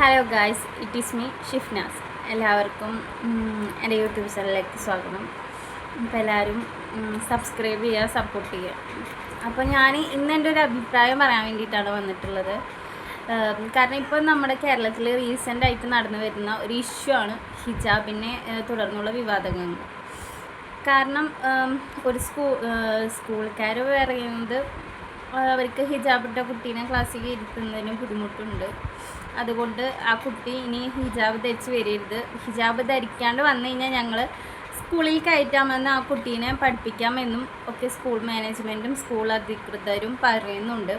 Hello guys it is me Shifnas എല്ലാവർക്കും എന്റെ YouTube ചാനലിലേക്ക് സ്വാഗതം. അപ്പോൾ എല്ലാവരും സബ്സ്ക്രൈബ് ചെയ്യുക സപ്പോർട്ട് ചെയ്യുക. അപ്പോൾ ഞാൻ ഇന്ന് എന്റെ ഒരു അഭിപ്രായം പറയാൻ വേണ്ടിയിട്ടാണ് വന്നിട്ടുള്ളത്. കാരണം ഇപ്പോൾ നമ്മുടെ കേരളത്തിൽ റീസെന്റ് ആയിട്ട് നടന്നു വരുന്ന ഒരു ഇഷ്യൂ ആണ് ഹിജാബിനെ തുടർന്നുള്ള വിവാദങ്ങൾ. കാരണം ഒരു സ്കൂൾ സ്കൂൾക്കാർ പറയുന്നത് അവർക്ക് ഹിജാബിട്ട കുട്ടീനെ ക്ലാസ്സിൽ ഇരുത്തുന്നതിന് ബുദ്ധിമുട്ടുണ്ട്. അതുകൊണ്ട് ആ കുട്ടി ഇനി ഹിജാബ് ധരിച്ച് വരരുത്. ഹിജാബ് ധരിക്കാണ്ട് വന്നു കഴിഞ്ഞാൽ ഞങ്ങൾ സ്കൂളിൽ കയറ്റാമെന്ന് ആ കുട്ടീനെ പഠിപ്പിക്കാമെന്നും ഒക്കെ സ്കൂൾ മാനേജ്മെന്റും സ്കൂൾ അധികൃതരും പറയുന്നുണ്ട്.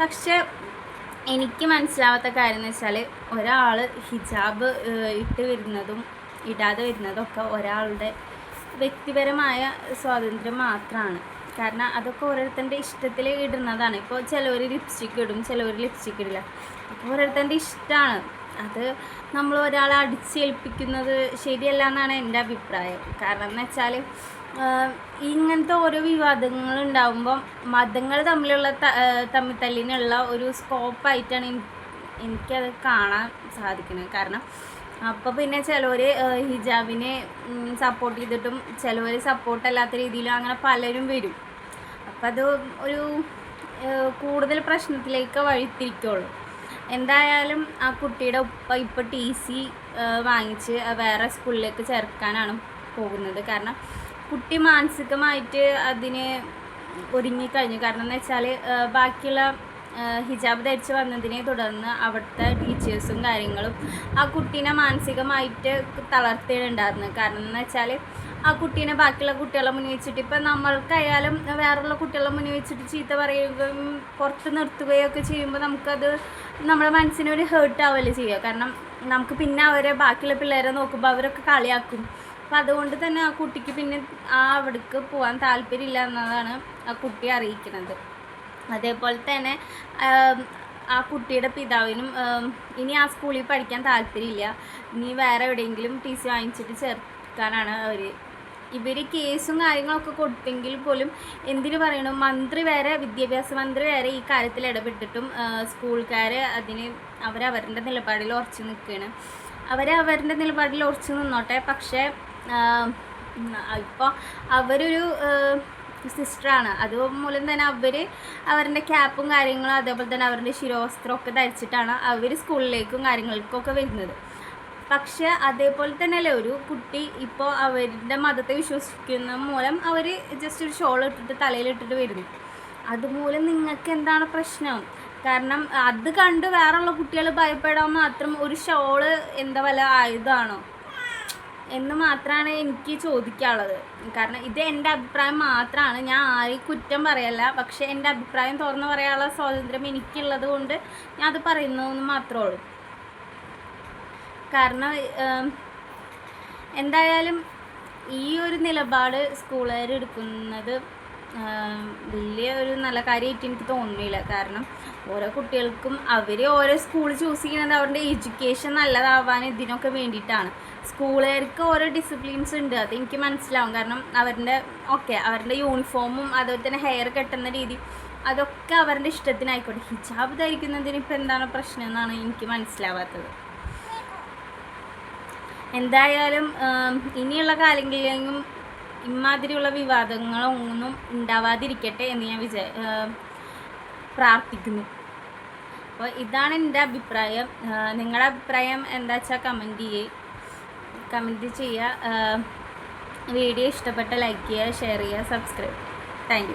പക്ഷേ എനിക്ക് മനസ്സിലാവാത്ത കാര്യം എന്ന് വെച്ചാൽ ഒരാൾ ഹിജാബ് ഇട്ട് വരുന്നതും ഇടാതെ വരുന്നതും ഒക്കെ ഒരാളുടെ വ്യക്തിപരമായ സ്വാതന്ത്ര്യം മാത്രമാണ് കാരണം അതൊക്കെ ഓരോരുത്തരുടെ ഇഷ്ടത്തിൽ ഇടുന്നതാണ്. ഇപ്പോൾ ചിലവർ ലിപ്സ്റ്റിക്ക് ഇടും ചിലവർ ലിപ്സ്റ്റിക്ക് ഇടില്ല. അപ്പോൾ ഓരോരുത്തരുടെ ഇഷ്ടമാണ് അത് നമ്മൾ ഒരാളെ അടിച്ചേൽപ്പിക്കുന്നത് ശരിയല്ല എന്നാണ് എന്റെ അഭിപ്രായം. കാരണം എന്ന് വെച്ചാൽ ഇങ്ങനത്തെ ഓരോ വിവാദങ്ങൾ ഉണ്ടാകുമ്പോൾ മതങ്ങൾ തമ്മിലുള്ള തമ്മിൽ തല്ലിനുള്ള ഒരു സ്കോപ്പായിട്ടാണ് എനിക്കത് കാണാൻ സാധിക്കുന്നത്. കാരണം അപ്പോൾ പിന്നെ ചിലവർ ഹിജാബിനെ സപ്പോർട്ട് ചെയ്തിട്ടും ചിലവർ സപ്പോർട്ടല്ലാത്ത രീതിയിലും അങ്ങനെ പലരും വരും. അപ്പം അത് ഒരു കൂടുതൽ പ്രശ്നത്തിലേക്ക് വഴിത്തിരിക്കുള്ളൂ. എന്തായാലും ആ കുട്ടിയുടെ ഉപ്പ ഇപ്പോൾ ടി സി വാങ്ങിച്ച് വേറെ സ്കൂളിലേക്ക് ചേർക്കാനാണ് പോകുന്നത്. കാരണം കുട്ടി മാനസികമായിട്ട് അതിന് ഒരുങ്ങിക്കഴിഞ്ഞു. കാരണം എന്ന് വെച്ചാൽ ബാക്കിയുള്ള ഹിജാബ് ധരിച്ച് വന്നതിനെ തുടർന്ന് അവിടുത്തെ ടീച്ചേഴ്സും കാര്യങ്ങളും ആ കുട്ടീനെ മാനസികമായിട്ട് തളർത്തിയിട്ടുണ്ടായിരുന്നു കാരണം എന്ന് വെച്ചാൽ ആ കുട്ടീനെ ബാക്കിയുള്ള കുട്ടികളെ മുന്നിൽ വെച്ചിട്ട് ഇപ്പം നമ്മൾക്കായാലും വേറെയുള്ള കുട്ടികളെ മുന്നിൽ വെച്ചിട്ട് ചീത്ത പറയുകയും പുറത്ത് നിർത്തുകയോ ഒക്കെ ചെയ്യുമ്പോൾ നമുക്കത് നമ്മുടെ മനസ്സിനൊരു ഹേർട്ട് ആവുകയല്ലേ ചെയ്യുക. കാരണം നമുക്ക് പിന്നെ അവരെ ബാക്കിയുള്ള പിള്ളേരെ നോക്കുമ്പോൾ അവരൊക്കെ കളിയാക്കും. അപ്പം അതുകൊണ്ട് തന്നെ ആ കുട്ടിക്ക് പിന്നെ ആ അവിടേക്ക് പോകാൻ താല്പര്യമില്ല എന്നതാണ് ആ കുട്ടി അറിയിക്കുന്നത്. അതേപോലെ തന്നെ ആ കുട്ടിയുടെ പിതാവിനും ഇനി ആ സ്കൂളിൽ പഠിക്കാൻ താല്പര്യമില്ല. ഇനി വേറെ എവിടെയെങ്കിലും ടി സി വാങ്ങിച്ചിട്ട് ചേർക്കാനാണ് അവർ ഇവർ കേസും കാര്യങ്ങളൊക്കെ കൊടുത്തെങ്കിൽ പോലും എന്തിനു പറയണം? മന്ത്രി വരെ വിദ്യാഭ്യാസ മന്ത്രി വരെ ഈ കാര്യത്തിൽ ഇടപെട്ടിട്ടും സ്കൂൾക്കാർ അതിന് അവരവരുടെ നിലപാടിൽ ഉറച്ചു നിൽക്കുകയാണ് അവരവരുടെ നിലപാടിൽ ഉറച്ചു നിന്നോട്ടെ. പക്ഷേ ഇപ്പോൾ അവരൊരു സിസ്റ്ററാണ്. അതുമൂലം തന്നെ അവർ അവരുടെ ക്യാപ്പും കാര്യങ്ങളും അതേപോലെ തന്നെ അവരുടെ ശിരോവസ്ത്രം ഒക്കെ ധരിച്ചിട്ടാണ് അവർ സ്കൂളിലേക്കും കാര്യങ്ങൾക്കൊക്കെ വരുന്നത്. പക്ഷെ അതേപോലെ തന്നെയല്ലേ ഒരു കുട്ടി ഇപ്പോൾ അവരുടെ മതത്തെ വിശ്വസിക്കുന്ന മൂലം അവർ ജസ്റ്റ് ഒരു ഷോൾ ഇട്ടിട്ട് തലയിലിട്ടിട്ട് വരുന്നു. അതുമൂലം നിങ്ങൾക്ക് എന്താണ് പ്രശ്നം? കാരണം അത് കണ്ട് വേറെയുള്ള കുട്ടികൾ ഭയപ്പെടാൻ മാത്രം ഒരു ഷോൾ എന്താ വല്ല ആയുധമാണോ? എന്ന് മാത്രമാണ് എനിക്ക് ചോദിക്കാനുള്ളത്. കാരണം ഇത് എന്റെ അഭിപ്രായം മാത്രമാണ് ഞാൻ ആരെയും കുറ്റം പറയല്ല. പക്ഷേ എന്റെ അഭിപ്രായം തുറന്നു പറയാനുള്ള സ്വാതന്ത്ര്യം എനിക്കുള്ളത് കൊണ്ട് ഞാൻ അത് പറയുന്നു എന്ന് മാത്രമേ ഉള്ളൂ. കാരണം എന്തായാലും ഈ ഒരു നിലപാട് സ്കൂളുകാർ എടുക്കുന്നത് വലിയ ഒരു നല്ല കാര്യമായിട്ട് എനിക്ക് തോന്നുന്നില്ല. കാരണം ഓരോ കുട്ടികൾക്കും അവർ ഓരോ സ്കൂൾ ചൂസ് ചെയ്യുന്നത് അവരുടെ എഡ്യൂക്കേഷൻ നല്ലതാവാൻ ഇതിനൊക്കെ വേണ്ടിയിട്ടാണ്. സ്കൂളുകാർക്ക് ഓരോ ഡിസിപ്ലിൻസ് ഉണ്ട്. അത് എനിക്ക് മനസ്സിലാവും. കാരണം അവരുടെ ഓക്കെ അവരുടെ യൂണിഫോമും അതുപോലെ തന്നെ ഹെയർ കെട്ടുന്ന രീതി അതൊക്കെ അവരുടെ ഇഷ്ടത്തിനായിക്കോട്ടെ. ഹിജാബ് ധരിക്കുന്നതിന് ഇപ്പം എന്താണ് പ്രശ്നം എന്നാണ് എനിക്ക് മനസ്സിലാവാത്തത്. എന്തായാലും ഇനിയുള്ള കാലങ്ങളിലെങ്കിലും ഇമാതിരിയുള്ള വിവാദങ്ങളൊന്നും ഉണ്ടാവാതിരിക്കട്ടെ എന്ന് ഞാൻ വിചാ പ്രാർത്ഥിക്കുന്നു. അപ്പോൾ ഇതാണ് എന്റെ അഭിപ്രായം. നിങ്ങളുടെ അഭിപ്രായം എന്താ വെച്ചാൽ കമന്റ് ചെയ്യേ. കമന്റ് ചെയ്യുക. വീഡിയോ ഇഷ്ടപ്പെട്ട ലൈക്ക് ചെയ്യുക ഷെയർ ചെയ്യുക സബ്സ്ക്രൈബ് താങ്ക്